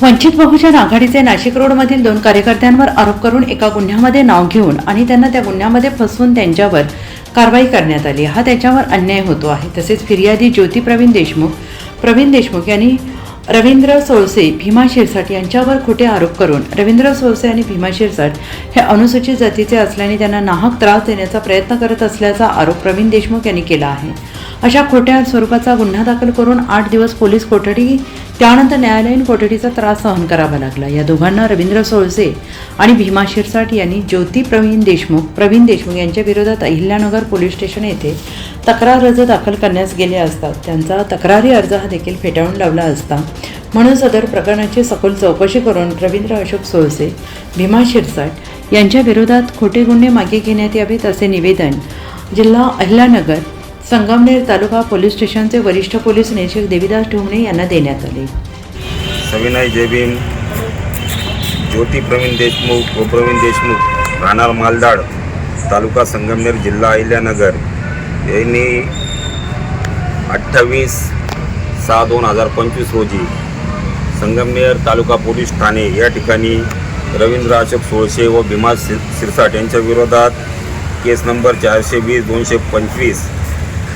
वंचित बहुजन आघाडीचे नाशिक रोडमधील दोन कार्यकर्त्यांवर आरोप करून एका गुन्ह्यामध्ये नाव घेऊन आणि त्यांना त्या गुन्ह्यामध्ये फसवून त्यांच्यावर कारवाई करण्यात आली. हा त्याच्यावर अन्याय होतो आहे. तसेच फिर्यादी ज्योती प्रवीण देशमुख प्रवीण देशमुख यांनी रवींद्र सोळसे भीमा शिरसाट यांच्यावर खोटे आरोप करून रवींद्र सोळसे आणि भीमा शिरसाट हे अनुसूचित जातीचे असल्याने त्यांना नाहक त्रास देण्याचा प्रयत्न करत असल्याचा आरोप प्रवीण देशमुख यांनी केला आहे. अशा खोट्या स्वरूपाचा गुन्हा दाखल करून आठ दिवस पोलीस कोठडी त्यानंतर न्यायालयीन कोठडीचा त्रास सहन करावा लागला. या दोघांना रवींद्र सोळसे आणि भीमा शिरसाट यांनी ज्योती प्रवीण देशमुख प्रवीण देशमुख यांच्या विरोधात अहिल्यानगर पोलीस स्टेशन येथे तक्रार अर्ज दाखल करण्यास गेले असता त्यांचा तक्रारी अर्ज हा देखील फेटाळून लावला असता म्हणून सदर प्रकरणाची सखोल चौकशी करून रवींद्र अशोक सोळसे भीमा शिरसाट यांच्या विरोधात खोटे गुन्हे मागे घेण्यात यावेत असे निवेदन जिल्हा अहिल्यानगर संगमनेर तालुका पोलीस स्टेशनचे वरिष्ठ पोलीस निरीक्षक देवीदास ढोमणे यांना देण्यात आले. सविनय जेबीन ज्योती प्रवीण देशमुख व प्रवीण देशमुख राहणार मालदाड तालुका संगमनेर जिल्हा अहिल्यानगर यांनी अठ्ठावीस सहा दोन हजार पंचवीस रोजी संगमनेर तालुका पोलीस ठाणे या ठिकाणी रवींद्र अशोक सोळशे व भीमा सिर सिरसाट यांच्या विरोधात केस नंबर चारशे वीस दोनशे पंचवीस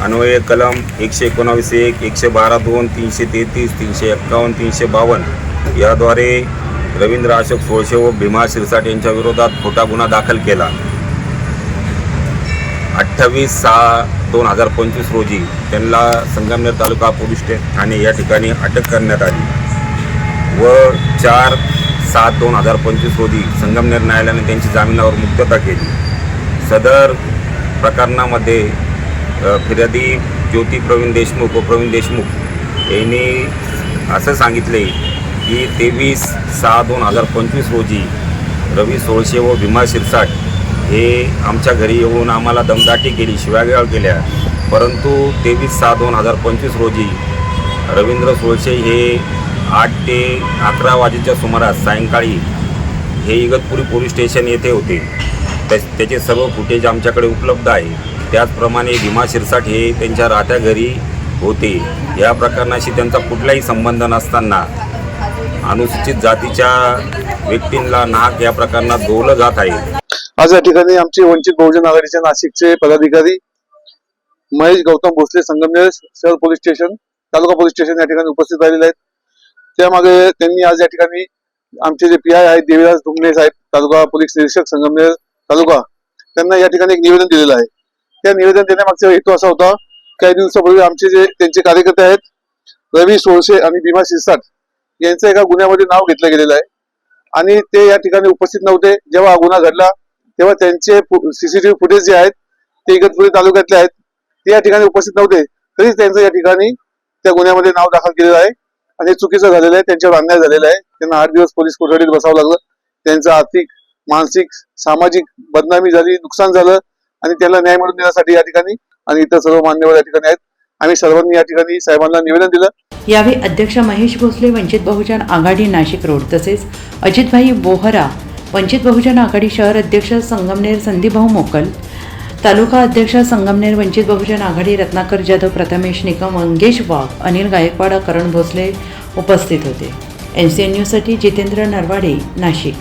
अन्वय कलम एकशे एकोणावीस एक एकशे बारा दोन तीनशे तेहतीस तीनशे एक्कावन्न तीनशे बावन्न. याद्वारे रवींद्र अशोक सोळशे व भीमा शिरसाट यांच्या विरोधात खोटा गुन्हा दाखल केला. अठ्ठावीस सहा दोन हजार पंचवीस रोजी त्यांना संगमनेर तालुका पोलीस स्टे ठाणे या ठिकाणी अटक करण्यात आली. व चार सात दोन हजार पंचवीस रोजी संगमनेर न्यायालयाने त्यांची जामिनावर मुक्तता केली. सदर प्रकरणामध्ये फिर्यादी ज्योती प्रवीण देशमुख व प्रवीण देशमुख यांनी असं सांगितले की तेवीस सहा दोन हजार पंचवीस रोजी रवी सोळशे व भीमा शिरसाट हे आमच्या घरी येऊन आम्हाला दमदाटी केली शिवागाळ केल्या. परंतु तेवीस सहा दोन हजार पंचवीस रोजी रवींद्र सोळशे हे आठ ते अकरा वाजेच्या सुमारास सायंकाळी हे इगतपुरी पोलीस स्टेशन येथे होते. त्या- त्याचे सर्व फुटेज आमच्याकडे उपलब्ध आहे. त्याचप्रमाणे भीमा शिरसाट हे त्यांच्या राहत्या घरी होते. या प्रकरणाशी त्यांचा कुठलाही संबंध नसताना अनुसूचित जातीच्या व्यक्तींना नाक या प्रकरणात गोवलं जात आहे. आज या ठिकाणी आमचे वंचित बहुजन आघाडीचे नाशिकचे पदाधिकारी महेश गौतम भोसले संगमनेर शहर police station taluka police station या ठिकाणी उपस्थित राहिलेले आहेत. त्यामागे त्यांनी आज या ठिकाणी आमचे जे पी आय आहेत देवीदास धुंगले साहेब तालुका पोलीस निरीक्षक संगमनेर तालुका त्यांना या ठिकाणी एक निवेदन दिलेलं आहे. त्या निवेदन देण्यामागचा हेतू असा होता काही दिवसापूर्वी आमचे जे त्यांचे कार्यकर्ते आहेत रवी सोळशे आणि भीमा शिरसाट यांचं एका गुन्ह्यामध्ये नाव घेतलं गेलेलं आहे. आणि ते या ठिकाणी उपस्थित नव्हते. जेव्हा हा गुन्हा घडला तेव्हा त्यांचे सीसीटीव्ही फुटेज जे आहेत ते इगतपुरी तालुक्यातले आहेत. ते या ठिकाणी उपस्थित नव्हते. तरीच त्यांचं या ठिकाणी त्या गुन्ह्यामध्ये नाव दाखल केलेलं आहे. आणि चुकीचं झालेलं आहे. त्यांच्यावर अन्याय झालेला आहे. त्यांना आठ दिवस पोलीस कोठडीत बसावं लागलं. त्यांचं आर्थिक मानसिक सामाजिक बदनामी झाली नुकसान झालं. आणि त्याला न्याय मिळवून देण्यासाठी या ठिकाणी आणि इतर सर्व मान्यवर या ठिकाणी आहेत. आम्ही सर्वांनी या ठिकाणी साहेबांना निवेदन दिलं. यावेळी अध्यक्ष महेश भोसले वंचित बहुजन आघाडी नाशिक रोड तसेच अजितभाई बोहरा वंचित बहुजन आघाडी शहर अध्यक्ष संगमनेर संदीपभाऊ मोकल तालुका अध्यक्ष संगमनेर वंचित बहुजन आघाडी रत्नाकर जाधव प्रथमेश निकम मंगेश वाघ अनिल गायकवाड करण भोसले उपस्थित होते. एन सी एन न्यूजसाठी जितेंद्र नरवाडे नाशिक.